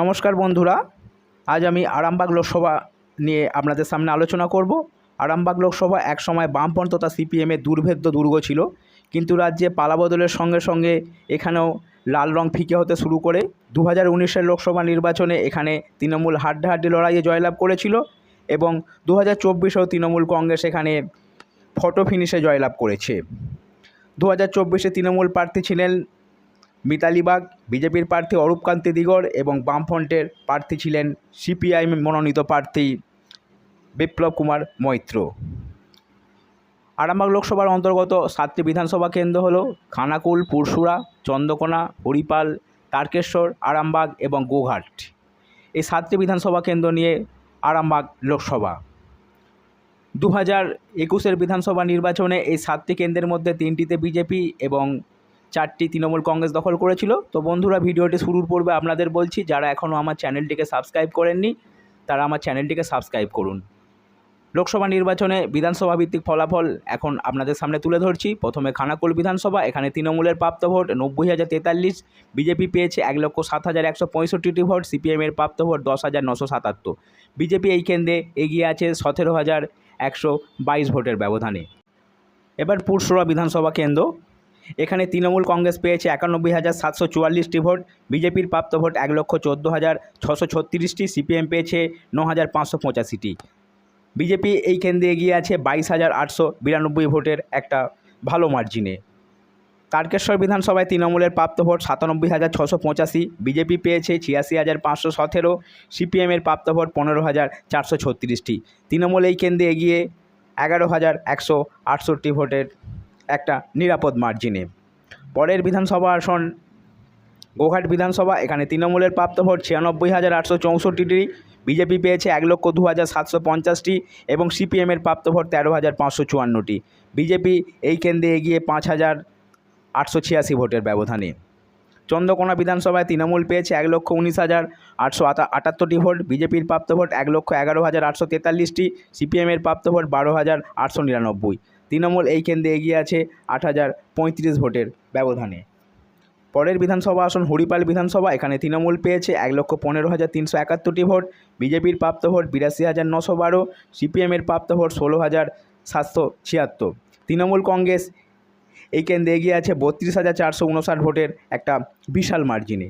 নমস্কার বন্ধুরা, আজ আমি আরামবাগ লোকসভা নিয়ে আপনাদের সামনে আলোচনা করব। আরামবাগ লোকসভা একসময় বামপন্থ তথা সিপিএমের দুর্ভেদ্য দুর্গ ছিল। কিন্তু রাজ্যে পালাবদলের সঙ্গে সঙ্গে এখানেও লাল রং ফিকে হতে শুরু করে। দু হাজার লোকসভা নির্বাচনে এখানে তৃণমূল হাড্ডাহাড্ডি লড়াইয়ে জয়লাভ করেছিল এবং দু হাজার চব্বিশেও তৃণমূল কংগ্রেস এখানে ফটো ফিনিশে জয়লাভ করেছে। দু হাজার চব্বিশে তৃণমূল প্রার্থী ছিলেন মিতালি বাগ, বিজেপির প্রার্থী অরূপকান্তি দিগর এবং বামফ্রন্টের প্রার্থী ছিলেন সিপিআই মনোনীত প্রার্থী বিপ্লব কুমার মৈত্র। আরামবাগ লোকসভার অন্তর্গত সাতটি বিধানসভা কেন্দ্র হল খানাকুল পুরসুরা চন্দ্রকোনা, হরিপাল, তারকেশ্বর, আরামবাগ এবং গোঘাট। এই সাতটি বিধানসভা কেন্দ্র নিয়ে আরামবাগ লোকসভা। দু হাজার একুশের বিধানসভা নির্বাচনে এই সাতটি কেন্দ্রের মধ্যে তিনটিতে বিজেপি এবং চারটি তৃণমূল কংগ্রেস দখল করেছিল। তো বন্ধুরা, ভিডিওটি শুরুর পূর্বে আপনাদের বলছি, যারা এখনও আমার চ্যানেলটিকে সাবস্ক্রাইব করেননি, তারা আমার চ্যানেলটিকে সাবস্ক্রাইব করুন। লোকসভা নির্বাচনে বিধানসভা ভিত্তিক ফলাফল এখন আপনাদের সামনে তুলে ধরছি। প্রথমে খানাকুল বিধানসভা, এখানে তৃণমূলের প্রাপ্ত ভোট নব্বই হাজার তেতাল্লিশ, বিজেপি পেয়েছে এক লক্ষ সাত হাজার একশো পঁয়ষট্টিটি ভোট সিপিএমের প্রাপ্ত ভোট দশ হাজার নশো সাতাত্তর। বিজেপি এই কেন্দ্রে এগিয়ে আছে সতেরো হাজার একশো বাইশ ভোটের ব্যবধানে। এবার পুরসুরা বিধানসভা কেন্দ্র এখানে তৃণমূল কংগ্রেস পেয়েছে একানব্বই হাজার সাতশো চুয়াল্লিশটি ভোট, বিজেপির প্রাপ্ত ভোট এক লক্ষ চোদ্দ হাজার ছশো ছত্রিশটি, সিপিএম পেয়েছে ন হাজার পাঁচশো পঁচাশিটি। বিজেপি এই কেন্দ্রে এগিয়ে আছে বাইশ হাজার আটশো বিরানব্বই ভোটের একটা ভালো মার্জিনে তারকেশ্বর বিধানসভায় তৃণমূলের প্রাপ্ত ভোট সাতানব্বই হাজার ছশো পঁচাশি, বিজেপি পেয়েছে ছিয়াশি হাজার পাঁচশো সতেরো সিপিএমের প্রাপ্ত ভোট পনেরো হাজার চারশো ছত্রিশটি। তৃণমূল এই কেন্দ্রে এগিয়ে এগারো হাজার একশো আটষট্টি ভোটের একটা নিরাপদ মার্জিনে পরের বিধানসভা আসন, গোঘাট বিধানসভা, এখানে তৃণমূলের প্রাপ্ত ভোট ছিয়ানব্বই হাজার আটশো চৌষট্টিটি, বিজেপি পেয়েছে এক লক্ষ দু হাজার সাতশো পঞ্চাশটি এবং সিপিএমের প্রাপ্ত ভোট তেরো হাজার পাঁচশো চুয়ান্নটি। বিজেপি এই কেন্দ্রে এগিয়ে পাঁচ হাজার আটশো ছিয়াশি ভোটের ব্যবধানে। চন্দ্রকোনা বিধানসভায় তৃণমূল পেয়েছে এক লক্ষ উনিশ হাজার আটশো আটাত্তরটি ভোট, বিজেপির প্রাপ্ত ভোট এক লক্ষ এগারো হাজার আটশো তেতাল্লিশটি সিপিএমের প্রাপ্ত ভোট বারো হাজার আটশো নিরানব্বই। তৃণমূল এই কেন্দ্রে এগিয়ে আছে আট হাজার পঁয়ত্রিশ ভোটের ব্যবধানে। পরের বিধানসভা আসন হরিপাল বিধানসভা, এখানে তৃণমূল পেয়েছে এক লক্ষ পনেরো হাজার তিনশো একাত্তরটি ভোট, বিজেপির প্রাপ্ত ভোট বিরাশি হাজার নশো বারো, সিপিএমের প্রাপ্ত ভোট ষোলো হাজার সাতশো ছিয়াত্তর। তৃণমূল কংগ্রেস এই কেন্দ্রে এগিয়ে আছে বত্রিশ হাজার চারশো উনষাট ভোটের একটা বিশাল মার্জিনে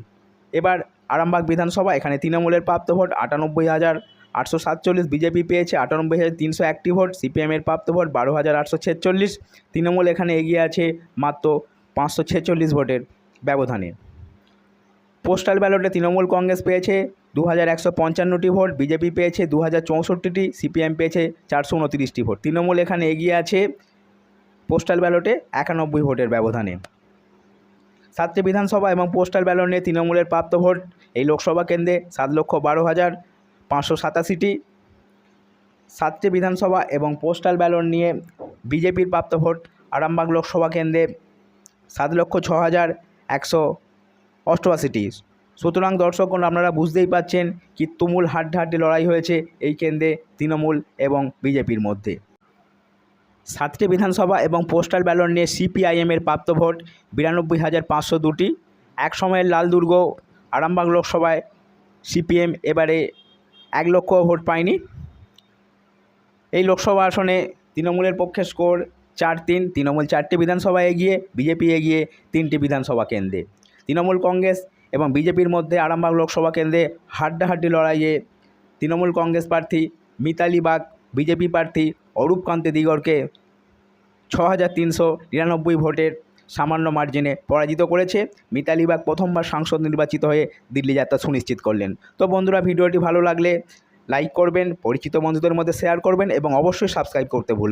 এবার আরামবাগ বিধানসভা, এখানে তৃণমূলের প্রাপ্ত ভোট আটানব্বই হাজার আটশো সাতচল্লিশ বিজেপি পেয়েছে, আটানব্বই হাজার তিনশো একটি ভোট সিপিএমের প্রাপ্ত ভোট বারো হাজার আটশো ছেচল্লিশ, তৃণমূল এখানে এগিয়ে আছে মাত্র পাঁচশো ছেচল্লিশ ভোটের ব্যবধানে। পোস্টাল ব্যালটে তৃণমূল কংগ্রেস পেয়েছে দু হাজার একশো পঞ্চান্নটি ভোট, বিজেপি পেয়েছে দু হাজার চৌষট্টিটি, সিপিএম পেয়েছে চারশো উনতিরিশটি ভোট। তৃণমূল এখানে এগিয়ে আছে পোস্টাল ব্যালটে একানব্বই ভোটের ব্যবধানে। সাতটি বিধানসভা এবং পোস্টাল ব্যালট নিয়ে তৃণমূলের প্রাপ্ত ভোট এই লোকসভা কেন্দ্রে সাত লক্ষ বারো হাজার পাঁচশো সাতাশিটি সাতটি বিধানসভা এবং পোস্টাল ব্যালট নিয়ে বিজেপির প্রাপ্ত ভোট আরামবাগ লোকসভা কেন্দ্রে সাত লক্ষ ছ হাজার একশো অষ্টআশিটি। সুতরাং দর্শকগণ আপনারা বুঝতেই পাচ্ছেন কি তুমুল হাড্ডাহাড্ডি লড়াই হয়েছে এই কেন্দ্রে তৃণমূল এবং বিজেপির মধ্যে। সাতটি বিধানসভা এবং পোস্টাল ব্যালট নিয়ে সিপিআইএমের প্রাপ্ত ভোট বিরানব্বই হাজার পাঁচশো দুটি। এক সময়ের লাল দুর্গ আরামবাগ লোকসভায় সিপিএম এবারে এক লক্ষ ভোট পায়নি। এই লোকসভা আসনে তৃণমূলের পক্ষে স্কোর চার তিন, তৃণমূল চারটি বিধানসভায় এগিয়ে, বিজেপি এগিয়ে তিনটি বিধানসভা কেন্দ্রে। তৃণমূল কংগ্রেস এবং বিজেপির মধ্যে আরামবাগ লোকসভা কেন্দ্রে হাড্ডাহাড্ডি লড়াইয়ে তৃণমূল কংগ্রেস প্রার্থী মিতালি বাগ, বিজেপি প্রার্থী অরূপকান্তি দিগরকে ছ হাজার তিনশো নিরানব্বই ভোটের সামান্য মার্জিনে পরাজিত করেছে। মিতালি বাগ প্রথমবার সাংসদ নির্বাচিত হয়ে দিল্লি যাত্রা সুনিশ্চিত করলেন। তো বন্ধুরা, ভিডিওটি ভালো লাগলে লাইক করবেন, পরিচিত বন্ধুদের মধ্যে শেয়ার করবেন এবং অবশ্যই সাবস্ক্রাইব করতে ভুলবেন